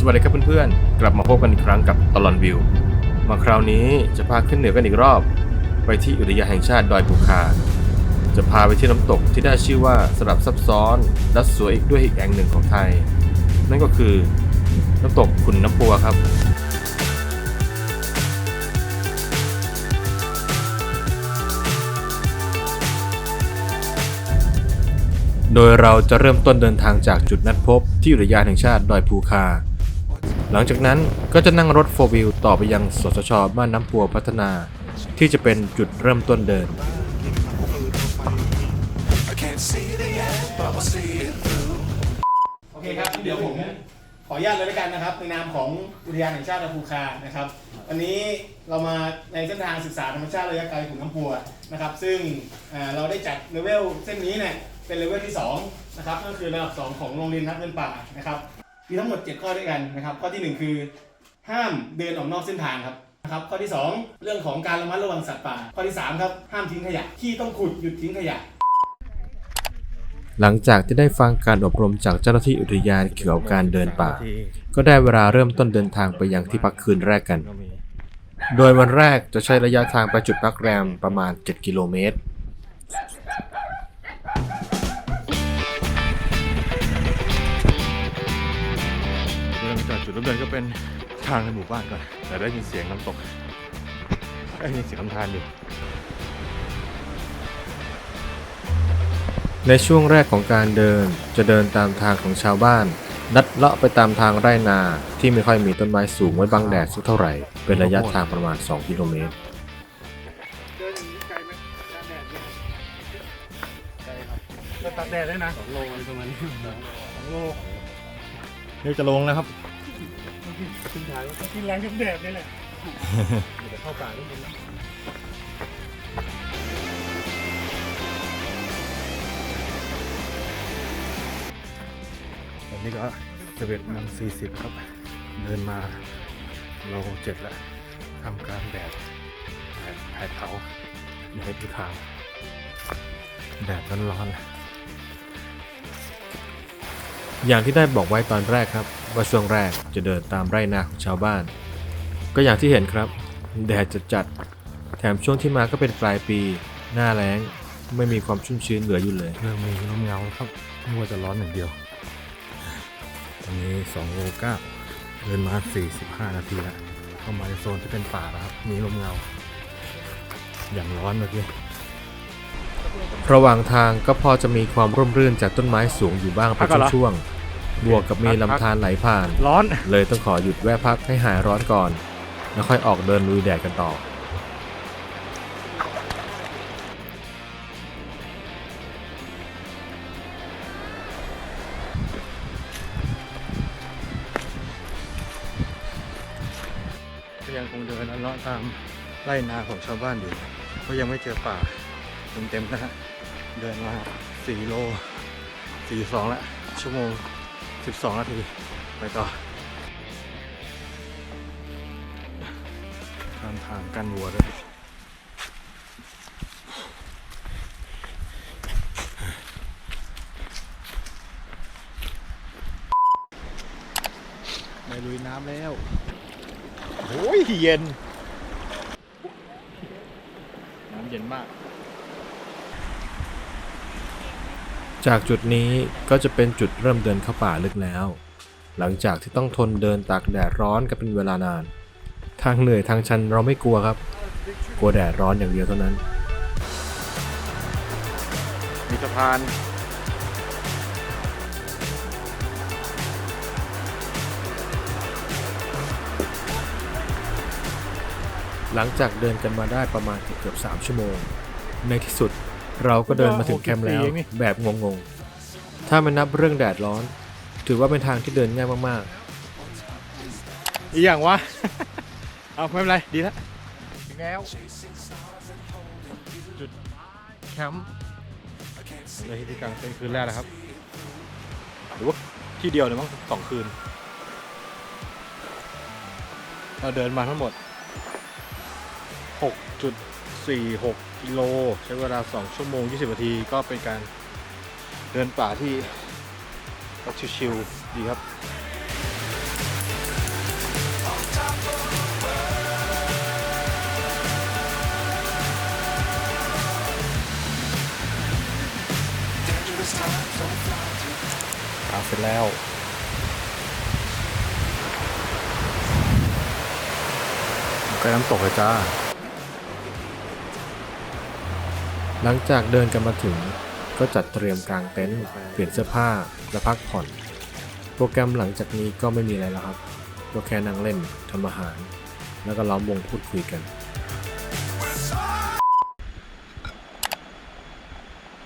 สวัสดีครับเพื่อนๆ กลับมาพบกันอีกครั้งกับตลอนวิว มาคราวนี้จะพาขึ้นเหนือกันอีกรอบ ไปที่อุทยานแห่งชาติดอยภูคา จะพาไปที่น้ำตกที่ได้ชื่อว่าสลับซับซ้อนและสวยอีกด้วยอีกแห่งหนึ่งของไทย นั่นก็คือน้ำตกขุนน้ำปัวครับโดยเราจะเริ่มต้นเดินทางจากจุดนัดพบที่อุทยานแห่งชาติดอยภูคา หลังจากนั้นก็จะนั่งรถโฟวิลต่อไปยังสสชบ้านน้ำปัวพัฒนา ที่จะเป็นจุดเริ่มต้นเดิน โอเคครับ เดี๋ยวผมขออนุญาตเลยแล้วกันนะครับ ในนามของอุทยานแห่งชาติภูคานะครับ วันนี้เรามาในเส้นทางศึกษาธรรมชาติระยะไกลขุนน้ำพัวนะครับ ซึ่งอ่าเราได้จัดเลเวลเส้นนี้เนี่ยเป็นเลเวลที่2นะครับก็คือระดับ 2 ของโรงเรียนนักเดินป่านะครับ มีทั้งหมด 7 ข้อด้วยกันนะครับ ข้อทีหนึ่1 คือ ห้ามเดินออกนอกเส้นทางครับนะครับ ข้อที่ 2 เรื่องของการระมัดระวังสัตว์ป่า ข้อที่ 3 ครับ ห้ามทิ้งขยะ ที่ต้องขุดหยุดทิ้งขยะ หลังจากที่ได้ฟังการอบรมจากเจ้าหน้าที่อุทยานเกี่ยวกับการเดินป่า ก็ได้เวลาเริ่มต้นเดินทางไปยังที่พักคืนแรกกัน โดยวันแรกจะใช้ระยะทางไปจุดพักแรมประมาณ 7 กิโลเมตร เริ่มเดินก็เป็นทางในหมู่บ้านก่อน แต่ได้ยินเสียงน้ำตก ได้ยินเสียงลำธารอยู่ ในช่วงแรกของการเดินจะเดินตามทางของชาวบ้านลัดเลาะไปตามทางไร่นาที่ไม่ค่อยมีต้นไม้สูงไว้บังแดดสักเท่าไหร่ เป็นระยะทางประมาณ 2 กิโลเมตร ตัดแดดได้นะ2โลประมาณ2โลเดี๋ยวจะลงแล้วครับ กินถ่ายกินแรงกับแดดนี่แหละเดี๋ยวเข้าป่านิดนึงตอนนี้ก็จะเป็นมันสี่สิบครับ เดินมาเราเจ็ดแล้วทำกลารแดดแดดแผดเผาในทิศทางแดดร้อนๆ อย่างที่ได้บอกไว้ตอนแรกครับ ว่าช่วงแรกจะเดินตามไร่นาของชาวบ้าน ก็อย่างที่เห็นครับแดดจะจัด แถมช่วงที่มาก็เป็นปลายปี หน้าแล้งไม่มีความชุ่มชื้นเหลืออยู่เลยเริ่มมีลมเงาแล้วครับไม่ว่าจะร้อนอย่างเดียวตอนนี้2โลเก้าเดินมา 45 นาทีแล้วเข้ามาในโซนที่เป็นป่าแล้วครับ มีลมเงา อย่างร้อนเมื่อกี้ ระหว่างทางก็พอจะมีความร่มรื่นจากต้นไม้สูงอยู่บ้างเป็นช่วงๆ บวกกับมีลำธารไหลผ่าน ร้อน เลยต้องขอหยุดแวะพักให้หายร้อนก่อน แล้วค่อยออกเดินลุยแดดกันต่อ ก็ยังคงเดินเลาะตามไร่นาของชาวบ้านอยู่ ก็ยังไม่เจอป่า เต็มๆนะฮะเดินมา 4 โล 42ละชั่วโมง 12 นาที ไปต่อทางทางกันวัวด้วยไปลุยน้ำแล้วโอ้ยเย็นน้ำเย็นมาก จากจุดนี้ก็จะเป็นจุดเริ่มเดินเข้าป่าลึกแล้ว หลังจากที่ต้องทนเดินตากแดดร้อนกันเป็นเวลานาน ทางเหนื่อยทางชันเราไม่กลัวครับ กลัวแดดร้อนอย่างเดียวเท่านั้น มีสะพานหลังจากเดินกันมาได้ประมาณเกือบๆ3ชั่วโมง ในที่สุด เราก็เดินมาถึงแคมป์แล้วแบบงงๆ ถ้าไม่นับเรื่องแดดร้อน ถือว่าเป็นทางที่เดินง่ายมากอีกอย่างวะ เอาไม่เป็นไร ดีแล้วถึงแล้วๆจุดแคมป์ในที่กลางเต็นท์คืนแรกนะครับ หรือว่าที่เดียวเนี่ยมั้งสองคืน เราเดินมาทั้งหมด 6.46 กิโล ใช้เวลา 2 ชั่วโมง 20 นาที ก็เป็นการเดินป่าที่ชิวๆดีครับ Dangerous times don't fly too ทาเสร็จแล้วใกล้น้ำตกเลยจ้า หลังจากเดินกันมาถึง ก็จัดเตรียมกางเต็นท์เปลี่ยนเสื้อผ้าและพักผ่อน โปรแกรมหลังจากนี้ก็ไม่มีอะไรแล้วครับก็แค่นั่งเล่นทำอาหาร แล้วก็ล้อมวงพูดคุยกัน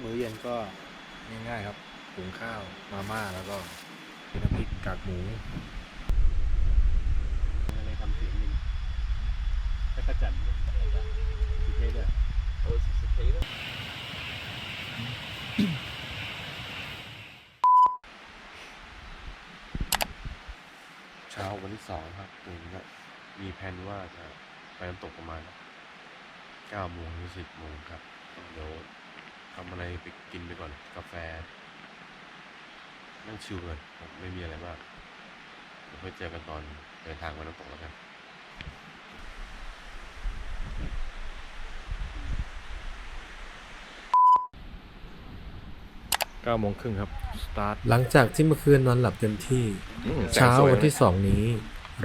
มื้อเย็นก็ง่ายๆครับหุงข้าวมาม่าแล้วก็น้ำพริกกากหมูอะไรทำเสียงหนึ่งจักรจันทร์สีเทด้วยโอ้สี เทด้วยเช้าวันที่สองครับตื่นก็มีแผนว่าจะไปน้ำตกประมาณเก้าโมงถึงสิบโมงครับ เดี๋ยวทำอะไรไปกินไปก่อนกาแฟ นั่งชิลกันไม่มีอะไรมากเดี๋ยวค่อยเจอกันตอนเดินทางไปน้ำตกแล้วกัน 9โมงครึ่งครับ สตาร์ท หลังจากที่เมื่อคืนนอนหลับเต็มที่ เช้าวันที่2นี้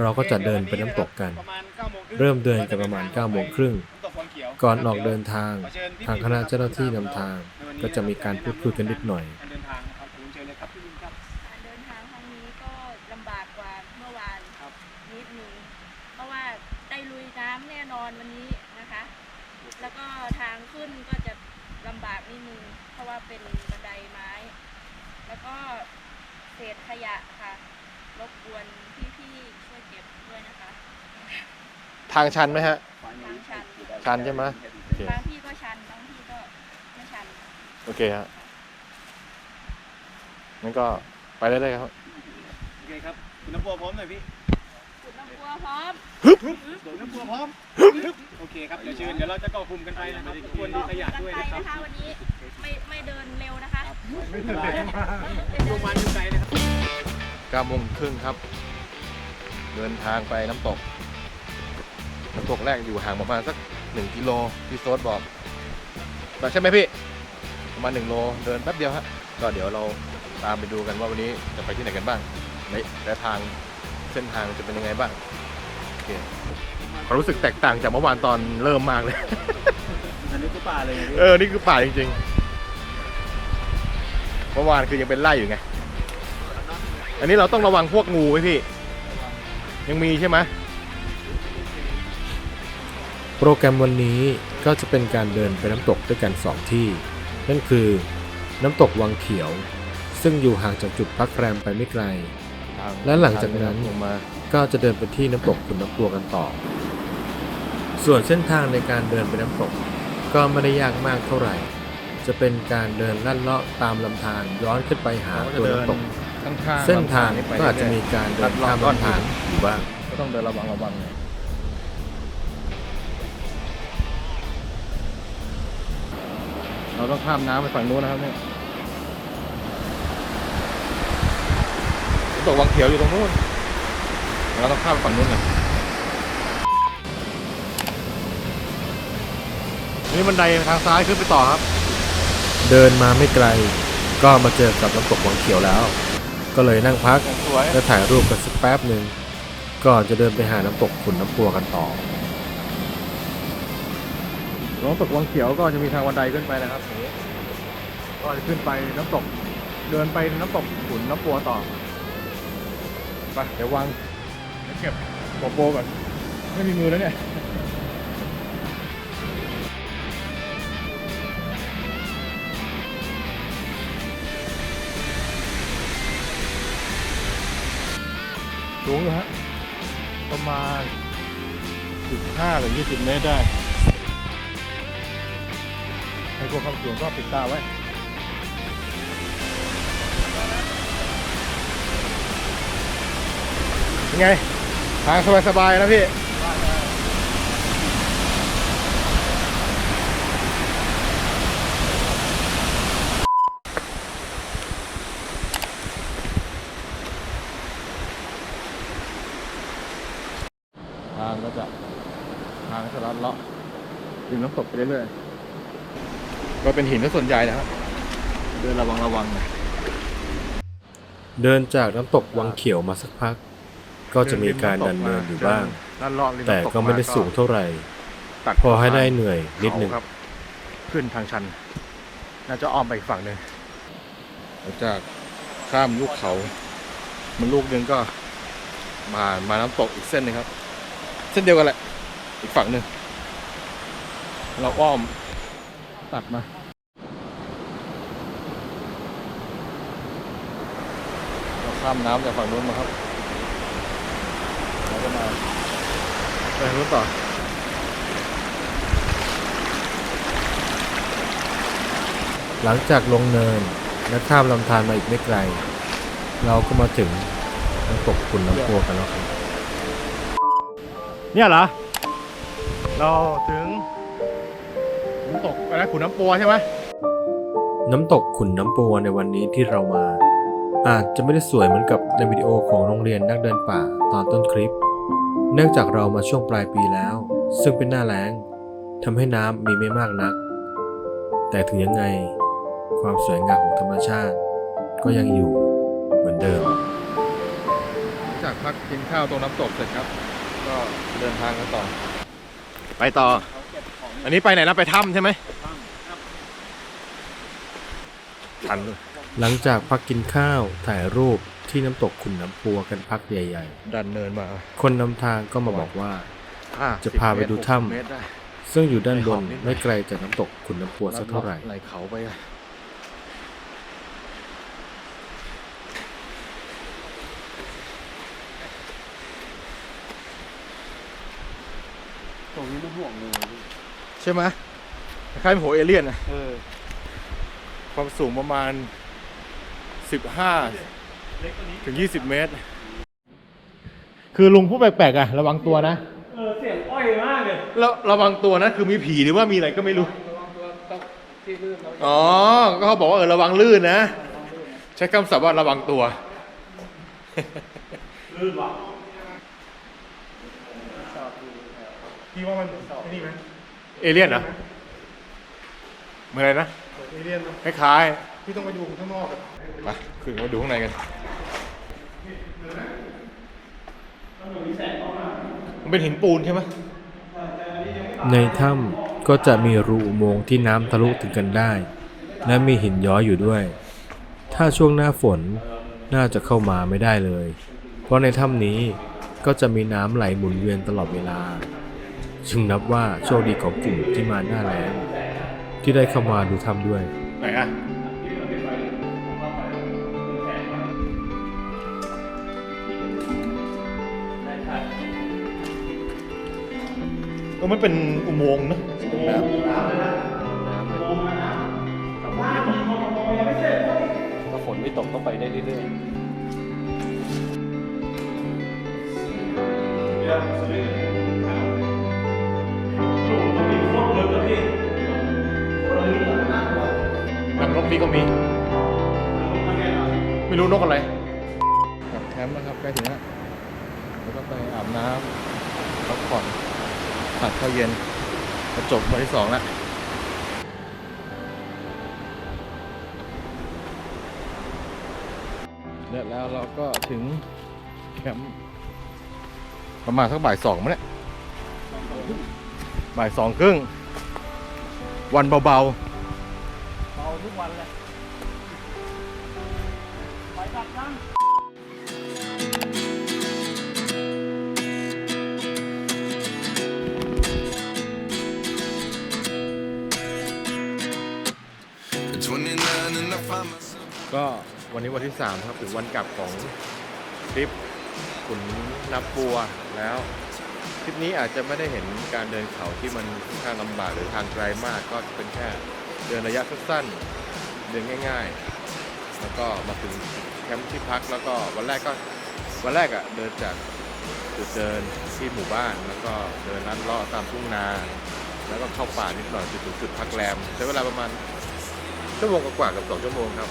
เราก็จะเดินไปน้ำตกกันประมาณ9โมงคงเริ่มเดินกันประมาณ9โมงครึ่งน้ำตกวังเขียวก่อนออกเดินทาง ทางคณะเจ้าหน้าที่นำทาง ก็จะมีการพูดคุยกันนิดหน่อย การเดินทางนะครับผมเชิญเลยครับพี่ลินครับการเดินทางครั้งนี้ก็ลำบากกว่าเมื่อวานครับนิดนึงเพราะว่าได้ลุยน้ำแน่นอนวันนี้นะคะ แล้วก็ทางขึ้นก็จะ ลำบากนิดนึงเพราะว่าเป็นบันไดไม้ แล้วก็เศษขยะค่ะ รบกวนพี่ๆช่วยเก็บด้วยนะคะทางชันไหมฮะ ทางชันชันใช่ไหมโอเคบางที่ก็ชันบางที่ก็ไม่ชันโอเคฮะงั้นก็ไปได้เลยครับ โอเคครับ คุณน้ำปัวพร้อมหน่อยพี่ ขุดน้ำกลัวพร้อมโดดน้ำปัวพร้อม โอเคครับ เดี๋ยวเชิญ เดี๋ยวเราจะเกาะกลุ่มกันไปนะครับควรดูขยะกันด้วยไปนะครับนะคะวันนี้ไม่ไม่เดินเร็วนะคะไม่เป็นไรไม่ดูเดินมันดูใจนะครับ9โมงครึ่งครับ เดินทางไปน้ำตก น้ำตกแรกอยู่ห่างประมาณสัก1กิโลพี่โซดบอกใช่ไหมพี่ ประมาณ1โล เดินแป๊บเดียวฮะ ก็เดี๋ยวเราตามไปดูกันว่าวันนี้จะไปที่ไหนกันบ้างในและทางเส้นทางจะเป็นยังไงบ้างโอ เคความรู้สึกแตกต่างจากเมื่อวานตอนเริ่มมากเลย อันนี้ก็ป่าเลยนะพี่เออ นี่คือป่าจริงๆ เมื่อวานคือยังเป็นไร่อยู่ไง อันนี้เราต้องระวังพวกงูไหมพี่ ยังมีใช่ไหมโปรแกรมวันนี้ก็จะเป็นการเดินไปน้ำตกด้วยกัน 2 ที่ นั่นคือ น้ำตกวังเขียว ซึ่งอยู่ห่างจากจุดพักแรมไปไม่ไกล และหลังจากนั้นก็จะเดินไปที่น้ำตกขุนน้ำปัวกันต่อ ส่วนเส้นทางในการเดินไปน้ำตก ก็ไม่ได้ยากมากเท่าไหร่ จะเป็นการเดินลัดเลาะตามลำธารย้อนขึ้นไปหาตัวน้ำตกเส้นทางก็อาจจะมีการเดินข้ามลำธารอยู่บ้างก็ต้องเดินระวังระวังหน่อยเราต้องข้ามน้ำไปฝั่งนู้นนะครับเนี่ย น้ำตกวังเขียวอยู่ตรงนู้นเราต้องข้ามไปฝั่งนู้นกันนี่บันไดทางซ้ายขึ้นไปต่อครับ เดินมาไม่ไกล ก็มาเจอกับน้ำตกวังเขียวแล้ว ก็เลยนั่งพักสวยและถ่ายรูปกันสักแป๊บหนึ่งก่อนจะเดินไปหาน้ำตกขุนน้ำปัวกันต่อน้ำตกวังเขียวก็จะมีทางบันไดขึ้นไปนะครับอย่างนี้ก็จะขึ้นไปน้ำตก เดินไปน้ำตกขุนน้ำปัวต่อ ไปเดี๋ยววางเดี๋ยวเก็บโปโปก่อน ไม่มีมือแล้วเนี่ยสูงอยู่ฮะ ประมาณ 15หรือ20 เมตรได้ ให้กลัวความสูงก็ปิดตาไว้ ไง ทางสบายๆนะพี่ทางก็จะทางก็จะลัดเลาะริมน้ำตกไปเรื่อยๆก็เป็นหินก็ส่วนใหญ่นะครับเดินระวังระวังหน่อยเดินจากน้ำตกวังเขียวมาสักพัก ก็จะมีการดันเนินอยู่บ้างลัดเลาะริมแต่น้ำตก็ไม่ได้สูงเท่าไหร่ตัดพอให้ได้เหนื่อยนิดหนึ่งเขาครับขึ้นทางชัน น่าจะอ้อมไปอีกฝั่งหนึ่งหลังจากข้ามลูกเขา มันลูกหนึ่งก็มามาน้ำตกอีกเส้นหนึงครับ เส้นเดียวกันแหละ อีกฝั่งหนึ่งเราอ้อมตัดมาเราข้ามน้ำจากฝั่งนู้นมาครับ แล้วก็มาไปทางนู้นต่อหลังจากลงเนินและข้ามลำธารมาอีกไม่ไกล เราก็มาถึงน้ำตกขุนน้ำพัวกันแล้วครับเนี่ยเหรอ เราถึงน้ำตกอะไรขุนน้ำปัวใช่ไหมน้ำตกขุนน้ำปัวในวันนี้ที่เรามา อาจจะไม่ได้สวยเหมือนกับในวิดีโอของโรงเรียนนักเดินป่าตอนต้นคลิป เนื่องจากเรามาช่วงปลายปีแล้ว ซึ่งเป็นหน้าแล้งทำให้น้ำมีไม่มากนัก แต่ถึงยังไง ความสวยงามของธรรมชาติ ก็ยังอยู่เหมือนเดิม จากพักกินข้าวตรงน้ำตกเสร็จครับ ก็เดินทางกันต่อ ไปต่อ อันนี้ไปไหนนะไปถ้ำใช่ไหมทันด้วยหลังจากพักกินข้าวถ่ายรูป ที่น้ำตกขุนน้ำพัวกันพักใหญ่ ดันเนินมาๆ คนนำทางก็มาบอกว่าอ่จะพาไปดูถ้ำ10เมตรได้ซึ่งอยู่ด้านบนไม่หอบนิดหน่อยไม่ไกลจากน้ำตกขุนน้ำพัวสักเท่าไหร่ ไหลเขาไปอะตรงนี้ไม่ห่วงเลยใช่ไหมคล้ายๆหัวเอเลี่ยนอะความสูงประมาณ15 ถึง 20 เมตร คือลุงพูดแปลกๆอะระวังตัวนะ เออเสียงอ้อยมากเลยแล้วระวังตัวนะ คือมีผีหรือว่ามีอะไรก็ไม่รู้ อ๋อ ก็เขาบอกว่าเออระวังลื่นนะ ใช้คำศัพท์ว่าระวังตัว ลื่นวะพี่ว่ามันนี่ไหมเอเลี่ยนเหรอเหมือนอะไรนะ เอเลี่ยนคล้ายๆ พี่ต้องไปดูข้างนอกไปขึ้นมาดูข้างในกัน มันเป็นหินปูนใช่ไหมในถ้ำก็จะมีรูอุโมงค์ที่น้ำทะลุถึงกันได้ และมีหินย้อยอยู่ด้วย ถ้าช่วงหน้าฝนน่าจะเข้ามาไม่ได้เลย เพราะในถ้ำนี้ก็จะมีน้ำไหลหมุนเวียนตลอดเวลา จึงนับว่าโชคดีของกลุ่มที่มาหน้าแล้งที่ได้เข้ามาดูถ้ำด้วย อะก็มันเป็นอุโมงค์นะเป็นน้ำถ้าฝนไม่ตกก็ไปได้เรื่อยๆนักนกนี้ก็มี ไม่รู้นกอะไรกลับแคมป์แล้วครับใกล้ถึงแล้วแล้วก็ไปอาบน้ำพักผ่อน ผัดข้าวเย็นกระจบวันที่สองแล้วเสร็จแล้วเราก็ถึงแคมป์ประมาณสักบ่ายสองมั้งเนี่ยบ่ายสองครึ่ง วันเบาๆ เบาทุกวันเลย ไปกลับกัน ก็วันนี้วันที่ 3 ครับถึงวันกลับของทริปขุนนับบัวแล้วทริปนี้อาจจะไม่ได้เห็นการเดินเขาที่มันค่อนข้างลำบากหรือทางไกลมากก็เป็นแค่เดินระยะสั้นๆเดินง่าย ๆ แล้วก็มาถึงแคมป์ที่พักแล้วก็วันแรกก็วันแรกอะ่ะเดินจากจุดเดินที่หมู่บ้าน แล้วก็เดินลัดเลาะตามทุ่งนาแล้วก็เข้าป่านิดหน่อยจนถึงจุดพักแรมใช้เวลาประมาณชั่วโมงกว่ากับสองชั่วโมงครับ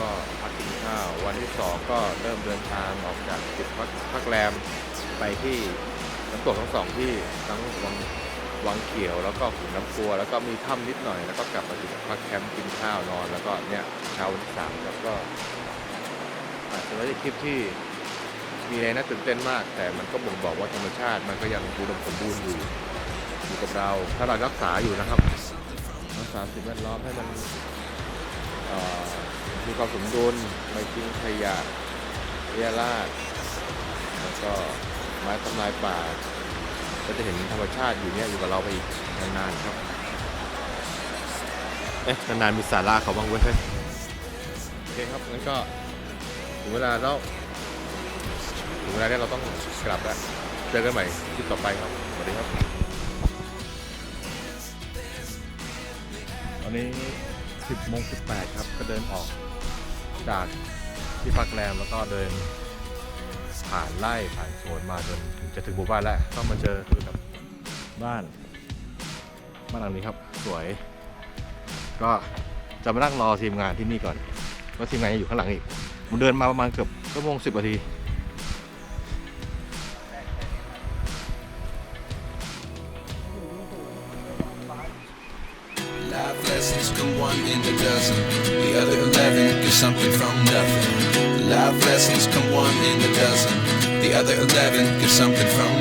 ก็พักกินข้าววันที่สองก็เริ่มเดินทางออกจากจุดพักพักแรมไปที่น้ำตกทั้งสองที่ทั้งวังวังเขียวแล้วก็ขุนน้ำปัว แล้วก็มีถ้ำนิดหน่อยแล้วก็กลับมาถึงพักแคมป์กินข้าวนอนแล้วก็เนี่ยเช้าวันที่สามครับก็อาจจะไม่ได้คลิปที่มีอะไรน่าตื่นเต้นมาก แต่มันก็บ่งบอกว่าธรรมชาติมันก็ยังอุดมสมบูรณ์อยู่อยู่กับเราถ้าเรารักษาอยู่นะครับรักษาสิ่งแวดล้อมให้มันเอ่อ มีความสมดุลไม่ทิ้งขยะเรียราดแล้วก็ไม้ทำลายป่า ก็จะเห็นธรรมชาติอยู่เนี่ยอยู่กับเราไปอีกนานๆครับ เอ๊ะนานๆมีสาระเขาบ้างเว้ยโอเคครับงั้นก็ถึงเวลาแล้วถึงเวลาที่เราต้องกลับแล้วเจอกันใหม่คลิปต่อไปครับสวัสดีครับตอนนี้ 10โมง18 ครับ ก็เดินออก จากที่พักแรมแล้วก็เดินผ่านไร่ผ่านสวนมาจนถึงจะถึงหมู่บ้านแล้วก็มาเจอกับบ้านบ้านหลังนี้ครับสวย ก็จะมานั่งรอทีมงานที่นี่ก่อนว่าทีมงานยังอยู่ข้างหลังอีกผมเดินมาประมาณเกือบชั่วโมงสิบนาที in a dozen. The other eleven get something from nothing. Life lessons come one in a dozen. The other eleven get something from